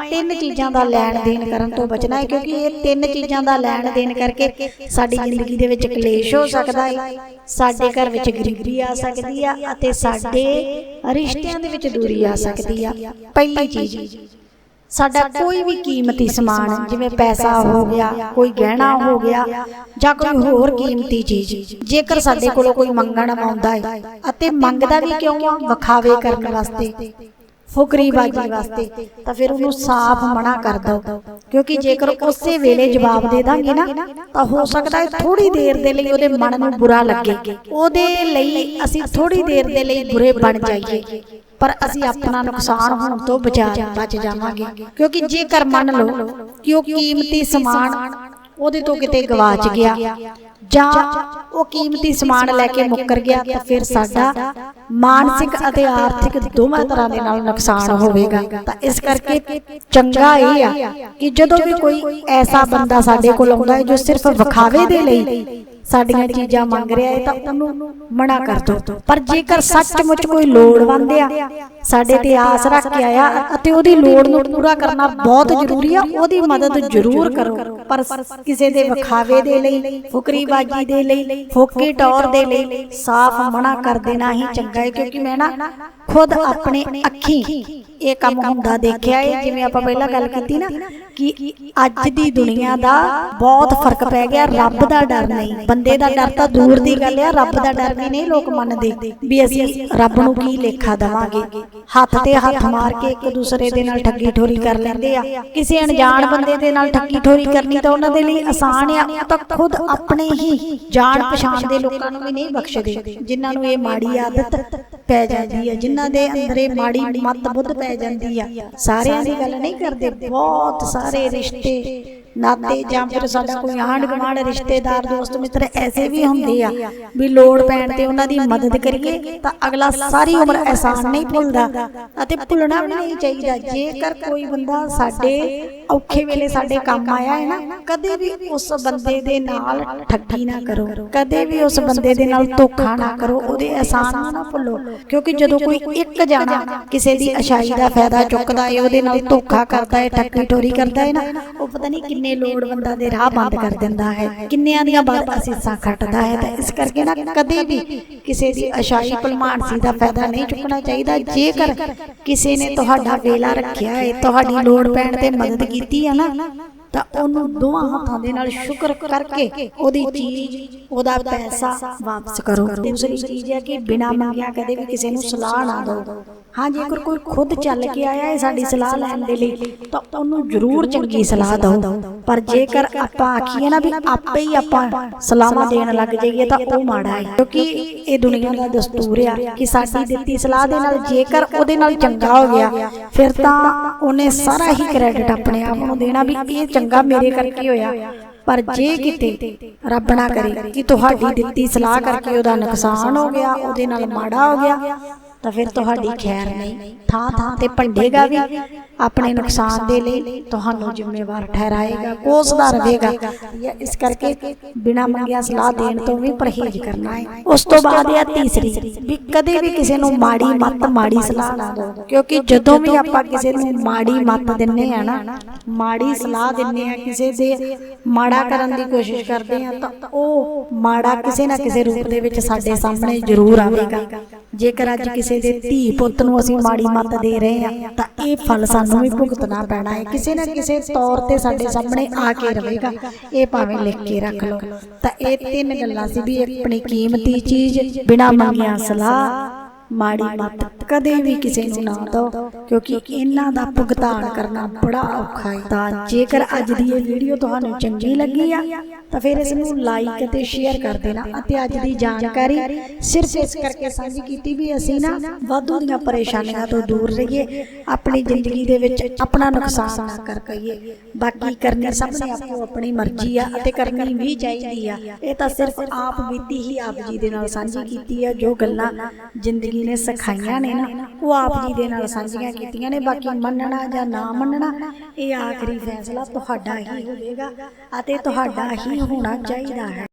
ਤਿੰਨ ਚੀਜ਼ਾਂ ਦਾ ਲੈਣ ਦੇਣ ਕਰਨ ਤੋਂ ਬਚਣਾ ਹੈ ਕਿਉਂਕਿ ਇਹ ਤਿੰਨ ਚੀਜ਼ਾਂ ਦਾ ਲੈਣ ਦੇਣ ਕਰਕੇ ਸਾਡੀ ਜ਼ਿੰਦਗੀ ਦੇ ਵਿੱਚ ਕਲੇਸ਼ ਹੋ ਸਕਦਾ ਹੈ ਸਾਡੇ ਘਰ ਵਿੱਚ ਗਰੀਬੀ ਆ ਸਕਦੀ ਆ ਅਤੇ ਸਾਡੇ ਰਿਸ਼ਤਿਆਂ ਦੇ ਵਿੱਚ ਦੂਰੀ ਆ ਸਕਦੀ ਆ। ਪਹਿਲੀ ਚੀਜ਼ ਸਾਡਾ ਕੋਈ ਵੀ ਕੀਮਤੀ ਸਮਾਨ ਜਿਵੇਂ ਪੈਸਾ ਹੋ ਗਿਆ ਕੋਈ ਗਹਿਣਾ ਹੋ ਗਿਆ ਜਾਂ ਕੋਈ ਹੋਰ ਕੀਮਤੀ ਚੀਜ਼ ਜੇਕਰ ਸਾਡੇ ਕੋਲੋਂ ਕੋਈ ਮੰਗਣ ਆਉਂਦਾ ਹੈ ਅਤੇ ਮੰਗਦਾ ਵੀ ਕਿਉਂ ਆ? ਵਿਖਾਵੇ ਕਰਨ ਵਾਸਤੇ। ਫੁਕਰੀਬਾਜੀ ਵਾਸਤੇ ਤਾਂ ਫਿਰ ਉਹਨੂੰ ਸਾਫ਼ ਮਨਾ ਕਰ ਦਿਓ। ਕਿਉਂਕਿ ਜੇਕਰ ਉਸੇ ਵੇਲੇ ਜਵਾਬ ਦੇ ਦਾਂਗੇ ਨਾ ਤਾਂ ਹੋ ਸਕਦਾ ਹੈ ਥੋੜੀ ਦੇਰ ਦੇ ਲਈ ਉਹਦੇ ਮਨ ਨੂੰ ਬੁਰਾ ਲੱਗੇ। ਉਹਦੇ ਲਈ ਅਸੀਂ ਥੋੜੀ ਦੇਰ ਦੇ ਲਈ ਬੁਰੇ ਬਣ ਜਾਈਏ। ਪਰ ਅਸੀਂ ਆਪਣਾ ਨੁਕਸਾਨ ਹੋਣ ਤੋਂ ਬਚਾ ਬਚ ਜਾਵਾਂਗੇ। ਕਿਉਂਕਿ ਜੇਕਰ ਮੰਨ ਲਓ ਕਿ ਉਹ ਕੀਮਤੀ ਸਮਾਨ ਉਹਦੇ ਤੋਂ ਕਿਤੇ ਗਵਾਚ ਗਿਆ ਜਾਂ ਉਹ ਕੀਮਤੀ ਸਮਾਨ ਲੈ ਕੇ ਮੁੱਕਰ ਗਿਆ ਤਾਂ ਫਿਰ ਸਾਡਾ ਮਾਨਸਿਕ ਅਤੇ ਆਰਥਿਕ ਦੋਵਾਂ ਤਰ੍ਹਾਂ ਦੇ ਨਾਲ ਨੁਕਸਾਨ ਹੋਵੇਗਾ। ਤਾਂ ਇਸ ਕਰਕੇ ਚੰਗਾ ਇਹ ਆ ਕਿ ਜਦੋਂ ਵੀ ਕੋਈ ਐਸਾ ਬੰਦਾ ਸਾਡੇ ਕੋਲ ਆਉਂਦਾ ਹੈ ਜੋ ਸਿਰਫ ਵਿਖਾਵੇ ਦੇ ਲਈ ਸਾਡੀਆਂ ਚੀਜ਼ਾਂ ਮੰਗ ਰਿਹਾ ਹੈ ਤਾਂ ਉਹਨੂੰ ਮਨਾ ਕਰ ਦਿਓ। ਪਰ ਜੇਕਰ ਸੱਚਮੁੱਚ ਕੋਈ ਲੋੜਵੰਦ ਆ ਸਾਡੇ ਤੇ ਆਸ ਰੱਖ ਕੇ ਆਇਆ ਅਤੇ ਉਹਦੀ ਲੋੜ ਨੂੰ ਪੂਰਾ ਕਰਨਾ ਬਹੁਤ ਜ਼ਰੂਰੀ ਆ। ਉਹਦੀ ਮਦਦ ਜ਼ਰੂਰ ਕਰੋ। ਪਰ ਕਿਸੇ ਦੇ ਵਿਖਾਵੇ ਦੇ ਲਈ ਫੁਕਰੀਬਾਜੀ ਦੇ ਲਈ ਫੋਕੀ ਟੌਰ ਦੇ ਲਈ ਸਾਫ਼ ਮਨਾ ਕਰ ਦੇਣਾ ਹੀ ਚੰਗਾ ਹੈ ਕਿਉਂਕਿ ਮੈਂ ਨਾ ਖੁਦ ਆਪਣੇ ਅੱਖੀ ਇਹ ਕੰਮ ਹੁੰਦਾ ਦੇਖਿਆ ਹੈ। ਜਿਵੇਂ ਆਪਾਂ ਪਹਿਲਾਂ ਗੱਲ ਕੀਤੀ ਨਾ ਕਿ ਅੱਜ ਦੀ ਦੁਨੀਆ ਦਾ ਬਹੁਤ ਫ਼ਰਕ ਪੈ ਗਿਆ ਰੱਬ ਦਾ ਡਰ ਨਹੀਂ ਬੰਦੇ ਦਾ ਡਰ ਤਾਂ ਦੂਰ ਦੀ ਗੱਲ ਆ, ਰੱਬ ਦਾ ਡਰ ਵੀ ਨਹੀਂ ਲੋਕ ਮੰਨਦੇ ਵੀ ਅਸੀਂ ਰੱਬ ਨੂੰ ਕੀ ਲੇਖਾ ਦਵਾਂਗੇ। ਹੱਥ ਤੇ ਹੱਥ ਮਾਰ ਕੇ ਇੱਕ ਦੂਸਰੇ ਦੇ ਨਾਲ ਠੱਗੀ ਠੋਰੀ ਕਰ ਲੈਂਦੇ ਆ। ਕਿਸੇ ਅਣਜਾਣ ਬੰਦੇ ਦੇ ਨਾਲ ਠੱਗੀ ਠੋਰੀ ਕਰਨੀ ਤਾਂ ਉਹਨਾਂ ਦੇ ਲਈ ਆਸਾਨ ਆ, ਉਹ ਤਾਂ ਖੁਦ ਆਪਣੇ ਹੀ ਜਾਣ ਪਛਾਣ ਦੇ ਲੋਕਾਂ ਨੂੰ ਵੀ ਨਹੀਂ ਬਖਸ਼ਦੇ, ਜਿਨ੍ਹਾਂ ਨੂੰ ਇਹ ਮਾੜੀ ਆਦਤ ਪੈ ਜਾਂਦੀ ਹੈ ਜਿਨ੍ਹਾਂ ਦੇ ਅੰਦਰ ਇਹ ਮਾੜੀ ਮਤ ਬੁੱਧ ਪੈ ਜਾਂਦੀ ਆ। ਸਾਰਿਆਂ ਦੀ ਗੱਲ ਨਹੀਂ ਕਰਦੇ, ਬਹੁਤ ਸਾਰੇ ਰਿਸ਼ਤੇ ਨਾਤੇ ਜਾਂ ਫਿਰ ਸਾਡਾ ਕੋਈ ਆਂਢ ਗੁਆਂਢ ਰਿਸ਼ਤੇਦਾਰ ਦੋਸਤ ਮਿੱਤਰ ਐਸੇ ਵੀ ਹੁੰਦੇ ਆ ਵੀ ਲੋੜ ਪੈਣ ਤੇ ਉਹਨਾਂ ਦੀ ਮਦਦ ਕਰੀਏ ਤਾਂ ਅਗਲਾ ਸਾਰੀ ਉਮਰ ਅਹਿਸਾਨ ਨਹੀਂ ਭੁੱਲਦਾ ਅਤੇ ਭੁੱਲਣਾ ਵੀ ਨਹੀਂ ਚਾਹੀਦਾ। ਜੇਕਰ ਕੋਈ ਬੰਦਾ ਸਾਡੇ ਔਖੇ ਵੇਲੇ ਸਾਡੇ ਕੰਮ ਆਇਆ ਹੈ ਨਾ ਕਦੇ ਵੀ ਉਸ ਬੰਦੇ ਦੇ ਨਾਲ ਠੱਗੀ ਨਾ ਕਰੋ। ਕਦੇ ਵੀ ਉਸ ਬੰਦੇ ਦੇ ਨਾਲ ਧੋਖਾ ਨਾ ਕਰੋ ਉਹਦੇ ਅਹਿਸਾਨ ਨੂੰ ਭੁੱਲੋ। ਕਿਉਂਕਿ ਜਦੋਂ ਕੋਈ ਇੱਕ ਜਾਣਾ ਕਿਸੇ ਦੀ ਅਸ਼ਾਈ ਦਾ ਫਾਇਦਾ ਚੁੱਕਦਾ ਹੈ ਉਹਦੇ ਨਾਲ ਧੋਖਾ ਕਰਦਾ ਹੈ ਠੱਗੀ ਠੋਰੀ ਕਰਦਾ ਹੈ ਨਾ ਉਹ ਪਤਾ ਨਹੀਂ ਕਿੰਨੇ ਲੋੜਵੰਦਾਂ ਦੇ ਰਾਹ ਬੰਦ ਕਰ ਦਿੰਦਾ ਹੈ। ਕਿੰਨਿਆਂ ਦੀਆਂ ਬਾਤ ਅਸੀਸਾਂ ਖੱਟਦਾ ਹੈ। ਤਾਂ ਇਸ ਕਰਕੇ ਨਾ ਕਦੇ ਵੀ ਕਿਸੇ ਦੀ ਅਸ਼ਾਈ ਭਲਮਾਨਸੀ ਦਾ ਫਾਇਦਾ ਨਹੀਂ ਚੁੱਕਣਾ ਚਾਹੀਦਾ। ਜੇਕਰ ਕਿਸੇ ਨੇ ਤੁਹਾਡਾ ਵੇਲਾ ਰੱਖਿਆ ਹੈ ਤੁਹਾਡੀ ਲੋੜ ਪੈਣ ਤੇ ਮਦਦ ਕੀਤੀ ਹੈ ਨਾ। ਤਾਂ ਉਹਨੂੰ ਦੋਵਾਂ ਹੱਥਾਂ ਦੇ ਨਾਲ ਸ਼ੁਕਰ ਕਰਕੇ ਉਹਦੀ ਚੀਜ਼, ਉਹਦਾ ਪੈਸਾ ਵਾਪਸ ਕਰੋ। ਦੂਸਰੀ ਚੀਜ਼ ਹੈ ਕਿ ਬਿਨਾ ਮੰਗਿਆ ਕਦੇ ਵੀ ਕਿਸੇ ਨੂੰ ਸਲਾਹ ਨਾ ਦਿਓ। ਹਾਂ, ਜੇਕਰ ਕੋਈ ਖੁਦ ਚੱਲ ਕੇ ਆਇਆ ਹੈ ਸਾਡੀ ਸਲਾਹ ਲੈਣ ਦੇ ਲਈ, ਤਾਂ ਉਹਨੂੰ ਜ਼ਰੂਰ ਚੰਗੀ ਸਲਾਹ ਦਿਓ। ਪਰ ਜੇਕਰ ਆਪਾਂ ਆਖੀਏ ਨਾ ਵੀ ਆਪੇ ਹੀ ਆਪਾਂ ਸਲਾਹਾਂ ਦੇਣ ਲੱਗ ਜਾਈਏ, ਤਾਂ ਉਹ ਮਾੜਾ ਹੈ। ਕਿਉਂਕਿ ਇਹ ਦੁਨੀਆ ਦਾ ਦਸਤੂਰ ਆ ਕਿ ਸਾਡੀ ਦਿੱਤੀ ਸਲਾਹ ਦੇ ਨਾਲ ਜੇਕਰ ਉਹਦੇ ਨਾਲ ਚੰਗਾ ਹੋ ਗਿਆ, ਫਿਰ ਤਾਂ ਉਹਨੇ ਸਾਰਾ ਹੀ ਕ੍ਰੈਡਿਟ ਆਪਣੇ ਆਪ ਨੂੰ ਦੇਣਾ ਵੀ ਇਹ ਚੰਗਾ ਮੇਰੇ ਕਰਕੇ ਹੋਇਆ। ਪਰ ਜੇ ਕਿਤੇ ਰੱਬ ਨਾ ਕਰੇ ਕਿ ਤੁਹਾਡੀ ਦਿੱਤੀ ਸਲਾਹ ਕਰਕੇ ਉਹਦਾ ਨੁਕਸਾਨ ਹੋ ਗਿਆ ਉਹਦੇ ਨਾਲ ਮਾੜਾ ਹੋ ਗਿਆ। ਤਾਂ ਫਿਰ ਤੁਹਾਡੀ ਖੈਰ ਨਹੀਂ। ਥਾਂ ਥਾਂ ਤੇ ਭੰਡੇਗਾ ਵੀ ਆਪਣੇ ਨੁਕਸਾਨ ਦੇ ਲਈ ਤੁਹਾਨੂੰ ਜ਼ਿੰਮੇਵਾਰ ਠਹਿਰਾਏਗਾ ਕੋਸਦਾ ਰਹੇਗਾ ਇਸ ਕਰਕੇ ਬਿਨਾ ਮੰਗਿਆ ਸਲਾਹ ਦੇਣ ਤੋਂ ਵੀ ਪਰਹੇਜ਼ ਕਰਨਾ ਹੈ। ਉਸ ਤੋਂ ਬਾਅਦ ਇਹ ਤੀਸਰੀ ਵੀ ਕਦੇ ਵੀ ਕਿਸੇ ਨੂੰ ਮਾੜੀ ਮੱਤ ਮਾੜੀ ਸਲਾਹ ਨਾ ਦਿਓ ਕਿਉਂਕਿ ਜਦੋਂ ਵੀ ਆਪਾਂ ਕਿਸੇ ਨੂੰ ਮਾੜੀ ਮੱਤ ਦਿੰਨੇ ਆ ਨਾ ਮਾੜੀ ਸਲਾਹ ਦਿੰਨੇ ਆ ਕਿਸੇ ਦੇ ਮਾੜਾ ਕਰਨ ਦੀ ਕੋਸ਼ਿਸ਼ ਕਰਦੇ ਆ ਤਾਂ ਉਹ ਮਾੜਾ ਕਿਸੇ ਨਾ ਕਿਸੇ ਰੂਪ ਦੇ ਵਿੱਚ ਸਾਡੇ ਸਾਹਮਣੇ ਜ਼ਰੂਰ ਆਵੇਗਾ। ਜੇਕਰ ਅੱਜ ਕਿਸੇ ਦੇ ਧੀ ਪੁੱਤ ਨੂੰ ਅਸੀਂ ਮਾੜੀ ਮੱਤ ਦੇ ਰਹੇ ਆ ਤਾਂ ਇਹ ਫਲ ਸਾਨੂੰ ਵੀ ਭੁਗਤਣਾ ਪੈਣਾ ਹੈ। ਕਿਸੇ ਨਾ ਕਿਸੇ ਤੌਰ ਤੇ ਸਾਡੇ ਸਾਹਮਣੇ ਆ ਕੇ ਰਹੇਗਾ। ਇਹ ਭਾਵੇਂ ਲਿਖ ਕੇ ਰੱਖ ਲਓ। ਤਾਂ ਇਹ ਤਿੰਨ ਗੱਲਾਂ ਸੀ ਵੀ ਆਪਣੀ ਕੀਮਤੀ ਚੀਜ਼ ਬਿਨਾ ਮੰਗਿਆ ਸਲਾਹ ਮਾੜੀ ਮੱਤ ਕਦੇ ਵੀ ਕਿਸੇ ਨੂੰ ਨਾ ਦਿਓ, ਕਿਉਂਕਿ ਇਹਨਾਂ ਦਾ ਭੁਗਤਾਨ ਕਰਨਾ ਬੜਾ ਔਖਾ ਹੈ ਤਾਂ ਜੇਕਰ ਅੱਜ ਦੀ ਇਹ ਵੀਡੀਓ ਤੁਹਾਨੂੰ ਚੰਗੀ ਲੱਗੀ ਆ, ਤਾਂ ਫਿਰ ਇਸ ਨੂੰ ਲਾਈਕ ਅਤੇ ਸ਼ੇਅਰ ਕਰ ਦੇਣਾ ਅਤੇ ਅੱਜ ਦੀ ਜਾਣਕਾਰੀ ਸਿਰਫ ਇਸ ਕਰਕੇ ਸਾਂਝੀ ਕੀਤੀ ਵੀ ਅਸੀਂ ਨਾ ਵਾਧੂ ਦੀਆਂ ਪਰੇਸ਼ਾਨੀਆਂ ਤੋਂ ਦੂਰ ਰਹੀਏ, ਆਪਣੀ ਜ਼ਿੰਦਗੀ ਦੇ ਵਿੱਚ ਆਪਣਾ ਨੁਕਸਾਨ ਨਾ ਕਰ ਕਹੀਏ। ਬਾਕੀ ਕਰਨੀ ਸਭ ਨੇ ਆਪੋ ਆਪਣੀ ਮਰਜ਼ੀ ਆ ਅਤੇ ਕਰਨੀ ਵੀ ਚਾਹੀਦੀ ਆ। ਇਹ ਤਾਂ ਸਿਰਫ ਆਪ ਬੀਤੀ ਹੀ ਆਪ ਜੀ ਦੇ ਨਾਲ ਸਾਂਝੀ ਕੀਤੀ ਆ ਜੋ ਗੱਲਾਂ ਜ਼ਿੰਦਗੀ ਨੇ ਸਿਖਾਈਆਂ ਨੇ। ਨਾ ਉਹ ਆਪ ਜੀ ਦੇ ਨਾਲ ਸਾਂਝੀਆਂ ਕੀਤੀਆਂ ਨੇ, ਬਾਕੀ ਮੰਨਣਾ ਜਾਂ ਨਾ ਮੰਨਣਾ, ਇਹ ਆਖਰੀ ਫੈਸਲਾ ਤੁਹਾਡਾ ਹੀ ਹੋਵੇਗਾ ਅਤੇ ਤੁਹਾਡਾ ਹੀ ਹੋਣਾ ਚਾਹੀਦਾ ਹੈ।